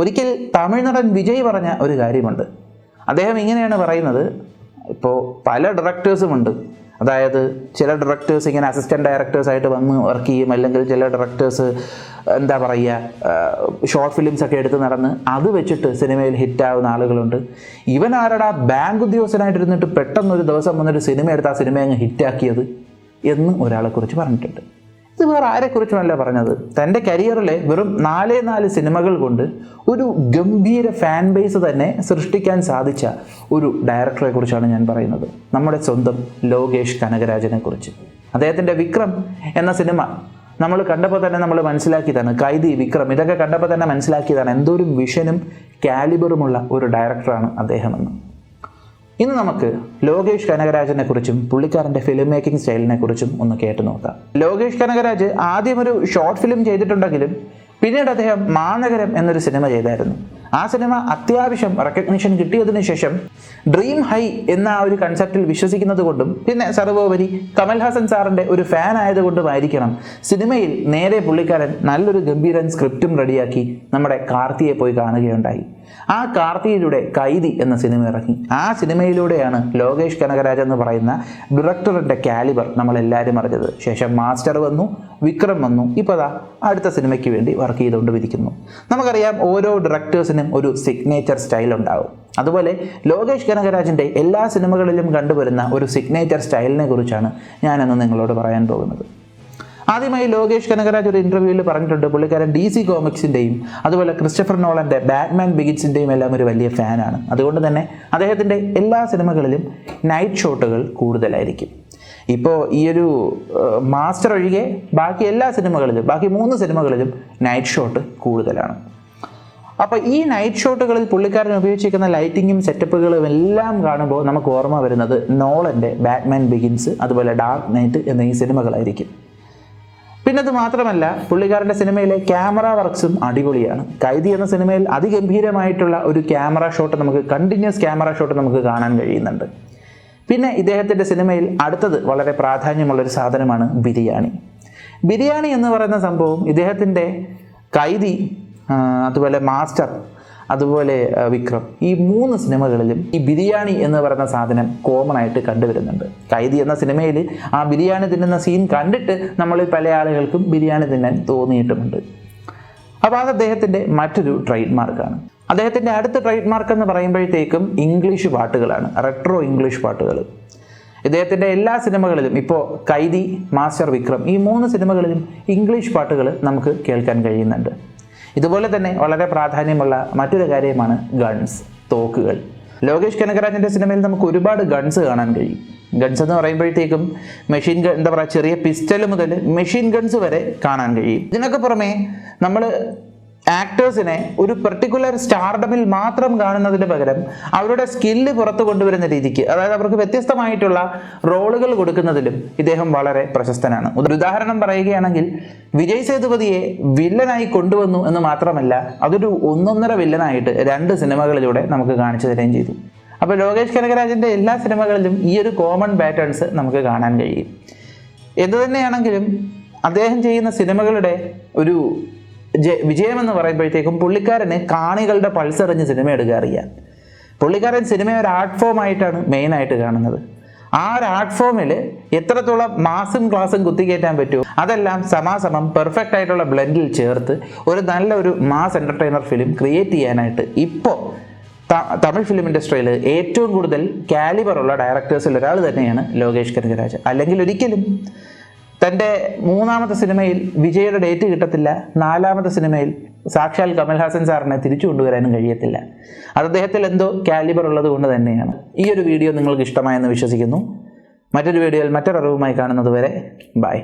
ഒരിക്കൽ തമിഴ്നടൻ വിജയ് പറഞ്ഞ ഒരു കാര്യമുണ്ട്. അദ്ദേഹം ഇങ്ങനെയാണ് പറയുന്നത്. ഇപ്പോൾ പല ഡയറക്ടേഴ്സുമുണ്ട് അതായത് ചില ഡയറക്ടേഴ്സ് ഇങ്ങനെ അസിസ്റ്റന്റ് ഡയറക്ടേഴ്സ് ആയിട്ട് വന്ന് വർക്ക് ചെയ്യും. അല്ലെങ്കിൽ ചില ഡയറക്ടേഴ്സ് എന്താ പറയുക ഷോർട്ട് ഫിലിംസ് ഒക്കെ എടുത്ത് നടന്ന് അത് വെച്ചിട്ട് സിനിമയിൽ ഹിറ്റാവുന്ന ആളുകളുണ്ട്. ഇവൻ ആരടാ ബാങ്ക് ഉദ്യോഗസ്ഥനായിട്ടിരുന്നിട്ട് പെട്ടെന്ന് ഒരു ദിവസം വന്നൊരു സിനിമ എടുത്ത് ആ സിനിമ അങ്ങ് ഹിറ്റാക്കിയത് എന്ന് ഒരാളെക്കുറിച്ച് പറഞ്ഞിട്ടുണ്ട്. ഇത് വേറെ ആരെക്കുറിച്ചുമല്ല പറഞ്ഞത്. തന്റെ കരിയറിലെ വെറും നാലേ നാല് സിനിമകൾ കൊണ്ട് ഒരു ഗംഭീര ഫാൻ ബേസ് തന്നെ സൃഷ്ടിക്കാൻ സാധിച്ച ഒരു ഡയറക്ടറെ കുറിച്ചാണ് ഞാൻ പറയുന്നത്. നമ്മുടെ സ്വന്തം ലോകേഷ് കനകരാജനെ കുറിച്ച് അദ്ദേഹത്തിന്റെ വിക്രം എന്ന സിനിമ നമ്മൾ കണ്ടപ്പോൾ തന്നെ നമ്മൾ മനസ്സിലാക്കിയതാണ്. കൈതി വിക്രം ഇതൊക്കെ കണ്ടപ്പോൾ തന്നെ മനസ്സിലാക്കിയതാണ്. എന്തോരും വിഷനും കാലിബറുമുള്ള ഒരു ഡയറക്ടറാണ് അദ്ദേഹമെന്ന്. ഇന്ന് നമുക്ക് ലോകേഷ് കനകരാജിനെ കുറിച്ചും പുള്ളിക്കാരന്റെ ഫിലിം മേക്കിംഗ് സ്റ്റൈലിനെ കുറിച്ചും ഒന്ന് കേട്ടു നോക്കാം. ലോകേഷ് കനകരാജ് ആദ്യം ഒരു ഷോർട്ട് ഫിലിം ചെയ്തിട്ടുണ്ടെങ്കിലും പിന്നീട് അദ്ദേഹം മാനകരം എന്നൊരു സിനിമ ചെയ്തായിരുന്നു. ആ സിനിമ അത്യാവശ്യം റെക്കഗ്നിഷൻ കിട്ടിയതിനു ശേഷം ഡ്രീം ഹൈ എന്ന ആ ഒരു കൺസെപ്റ്റിൽ വിശ്വസിക്കുന്നത് കൊണ്ടും പിന്നെ സർവോപരി കമൽഹാസൻ സാറിന്റെ ഒരു ഫാൻ ആയതുകൊണ്ടുമായിരിക്കണം സിനിമയിൽ നേരെ പുള്ളിക്കാരൻ നല്ലൊരു ഗംഭീരൻ സ്ക്രിപ്റ്റും റെഡിയാക്കി നമ്മുടെ കാർത്തിയെ പോയി കാണുകയുണ്ടായി. ആ കാർത്തിയിലൂടെ കൈതി എന്ന സിനിമ ഇറങ്ങി. ആ സിനിമയിലൂടെയാണ് ലോകേഷ് കനകരാജ് എന്ന് പറയുന്ന ഡയറക്ടറിന്റെ കാലിബർ നമ്മളെല്ലാവരും അറിഞ്ഞത്. ശേഷം മാസ്റ്റർ വന്നു വിക്രം വന്നു ഇപ്പോൾ അടുത്ത സിനിമയ്ക്ക് വേണ്ടി വർക്ക് ചെയ്തുകൊണ്ടിരിക്കുന്നു. നമുക്കറിയാം ഓരോ ഡയറക്ടേഴ്സിനും ഒരു സിഗ്നേച്ചർ സ്റ്റൈൽ ഉണ്ടാവും. അതുപോലെ ലോകേഷ് കനകരാജിന്റെ എല്ലാ സിനിമകളിലും കണ്ടുവരുന്ന ഒരു സിഗ്നേച്ചർ സ്റ്റൈലിനെ കുറിച്ചാണ് ഞാനെന്ന് നിങ്ങളോട് പറയാൻ പോകുന്നത്. ആദ്യമായി ലോകേഷ് കനകരാജ് ഒരു ഇന്റർവ്യൂവിൽ പറഞ്ഞിട്ടുണ്ട്. പുള്ളിക്കാരൻ ഡി സി കോമിക്സിന്റെയും അതുപോലെ ക്രിസ്റ്റഫർ നോളന്റെ ബാറ്റ്മാൻ ബിഗിൻസിന്റെയും എല്ലാം ഒരു വലിയ ഫാനാണ് അതുകൊണ്ട് തന്നെ അദ്ദേഹത്തിന്റെ എല്ലാ സിനിമകളിലും നൈറ്റ് ഷോട്ടുകൾ കൂടുതലായിരിക്കും. ഇപ്പോൾ ഈ ഒരു മാസ്റ്റർ ഒഴികെ ബാക്കി എല്ലാ സിനിമകളിലും ബാക്കി മൂന്ന് സിനിമകളിലും നൈറ്റ് ഷോട്ട് കൂടുതലാണ്. അപ്പോൾ ഈ നൈറ്റ് ഷോട്ടുകളിൽ പുള്ളിക്കാരൻ ഉപയോഗിച്ചിരിക്കുന്ന ലൈറ്റിങ്ങും സെറ്റപ്പുകളും എല്ലാം കാണുമ്പോൾ നമുക്ക് ഓർമ്മ വരുന്നത് നോളന്റെ ബാറ്റ്മാൻ ബിഗിൻസ് അതുപോലെ ഡാർക്ക് നൈറ്റ് എന്നീ സിനിമകളായിരിക്കും. പിന്നെ അത് മാത്രമല്ല പുള്ളിക്കാരന്റെ സിനിമയിലെ ക്യാമറ വർക്ക്സും അടിപൊളിയാണ്. കൈതി എന്ന സിനിമയിൽ അതിഗംഭീരമായിട്ടുള്ള ഒരു ക്യാമറ ഷോട്ട് നമുക്ക് കണ്ടിന്യൂസ് ക്യാമറ ഷോട്ട് നമുക്ക് കാണാൻ കഴിയുന്നുണ്ട്. പിന്നെ ഇദ്ദേഹത്തിന്റെ സിനിമയിൽ അടുത്തത് വളരെ പ്രാധാന്യമുള്ളൊരു സാധനമാണ് ബിരിയാണി. ബിരിയാണി എന്ന് പറയുന്ന സംഭവം ഇദ്ദേഹത്തിന്റെ കൈതി അതുപോലെ മാസ്റ്റർ അതുപോലെ വിക്രം. ഈ മൂന്ന് സിനിമകളിലും ഈ ബിരിയാണി എന്ന് പറയുന്ന സാധനം കോമൺ ആയിട്ട് കണ്ടുവരുന്നുണ്ട്. കൈതി എന്ന സിനിമയിൽ ആ ബിരിയാണി തിന്നുന്ന സീൻ കണ്ടിട്ട് നമ്മൾ പല ആളുകൾക്കും ബിരിയാണി തിന്നാൻ തോന്നിയിട്ടുമുണ്ട്. അപ്പോൾ അത് അദ്ദേഹത്തിന്റെ മറ്റൊരു ട്രേഡ് മാർക്കാണ് അദ്ദേഹത്തിന്റെ അടുത്ത ട്രേഡ് മാർക്ക് എന്ന് പറയുമ്പോഴത്തേക്കും ഇംഗ്ലീഷ് പാട്ടുകളാണ്. റെട്രോ ഇംഗ്ലീഷ് പാട്ടുകൾ. ഇദ്ദേഹത്തിന്റെ എല്ലാ സിനിമകളിലും ഇപ്പോൾ കൈതി മാസ്റ്റർ വിക്രം ഈ മൂന്ന് സിനിമകളിലും ഇംഗ്ലീഷ് പാട്ടുകൾ നമുക്ക് കേൾക്കാൻ കഴിയുന്നുണ്ട്. ഇതുപോലെ തന്നെ വളരെ പ്രാധാന്യമുള്ള മറ്റൊരു കാര്യമാണ് ഗൺസ് തോക്കുകൾ. ലോകേഷ് കനകരാജിന്റെ സിനിമയിൽ നമുക്ക് ഒരുപാട് ഗൺസ് കാണാൻ കഴിയും. ഗൺസ് എന്ന് പറയുമ്പോഴത്തേക്കും മെഷീൻ ഗൺ എന്താ പറയുക ചെറിയ പിസ്റ്റൽ മുതൽ മെഷീൻ ഗൺസ് വരെ കാണാൻ കഴിയും. ഇതിനൊക്കെ പുറമെ നമ്മൾ ആക്ടേഴ്സിനെ ഒരു പെർട്ടിക്കുലർ സ്റ്റാർഡമിൽ മാത്രം കാണുന്നതിന് പകരം അവരുടെ സ്കില്ല് പുറത്തു കൊണ്ടുവരുന്ന രീതിക്ക് അതായത് അവർക്ക് വ്യത്യസ്തമായിട്ടുള്ള റോളുകൾ കൊടുക്കുന്നതിലും ഇദ്ദേഹം വളരെ പ്രശസ്തനാണ്. ഒരു ഉദാഹരണം പറയുകയാണെങ്കിൽ വിജയ് സേതുപതിയെ വില്ലനായി കൊണ്ടുവന്നു എന്ന് മാത്രമല്ല അതൊരു ഒന്നൊന്നര വില്ലനായിട്ട് രണ്ട് സിനിമകളിലൂടെ നമുക്ക് കാണിച്ചു തരികയും ചെയ്തു. അപ്പോൾ ലോകേഷ് കനകരാജിന്റെ എല്ലാ സിനിമകളിലും ഈ ഒരു കോമൺ പാറ്റേൺസ് നമുക്ക് കാണാൻ കഴിയും. എന്തു തന്നെയാണെങ്കിലും അദ്ദേഹം ചെയ്യുന്ന സിനിമകളുടെ ഒരു ജെ- വിജയമെന്ന് പറയുമ്പോഴത്തേക്കും പുള്ളിക്കാരന് കാണികളുടെ പൾസറിഞ്ഞ് സിനിമ എടുക്കുക അറിയാം. പുള്ളിക്കാരൻ സിനിമ ഒരു ആർട്ട് ഫോം ആയിട്ടാണ് മെയിനായിട്ട് കാണുന്നത്. ആ ഒരു ആർട്ട് ഫോമിൽ എത്രത്തോളം മാസും ക്ലാസും കുത്തിക്കയറ്റാൻ പറ്റുമോ അതെല്ലാം സമാസമം പെർഫെക്റ്റ് ആയിട്ടുള്ള ബ്ലെൻഡിൽ ചേർത്ത് ഒരു നല്ലൊരു മാസ് എന്റർടൈനർ ഫിലിം ക്രിയേറ്റ് ചെയ്യാനായിട്ട് ഇപ്പോൾ തമിഴ് ഫിലിം ഇൻഡസ്ട്രിയിൽ ഏറ്റവും കൂടുതൽ കാലിബറുള്ള ഡയറക്ടേഴ്സിൽ ഒരാൾ തന്നെയാണ് ലോകേഷ് കനകരാജ്. അല്ലെങ്കിൽ ഒരിക്കലും തന്റെ മൂന്നാമത്തെ സിനിമയിൽ വിജയുടെ ഡേറ്റ് കിട്ടത്തില്ല. നാലാമത്തെ സിനിമയിൽ സാക്ഷാൽ കമൽഹാസൻ സാറിനെ തിരിച്ചു കൊണ്ടുവരാനും കഴിയത്തില്ല. അത് അദ്ദേഹത്തിൽ എന്തോ കാലിബർ ഉള്ളത് കൊണ്ട് തന്നെയാണ്. ഈ ഒരു വീഡിയോ നിങ്ങൾക്ക് ഇഷ്ടമായെന്ന് വിശ്വസിക്കുന്നു. മറ്റൊരു വീഡിയോയിൽ മറ്റൊരറിവുമായി കാണുന്നത് വരെ ബൈ.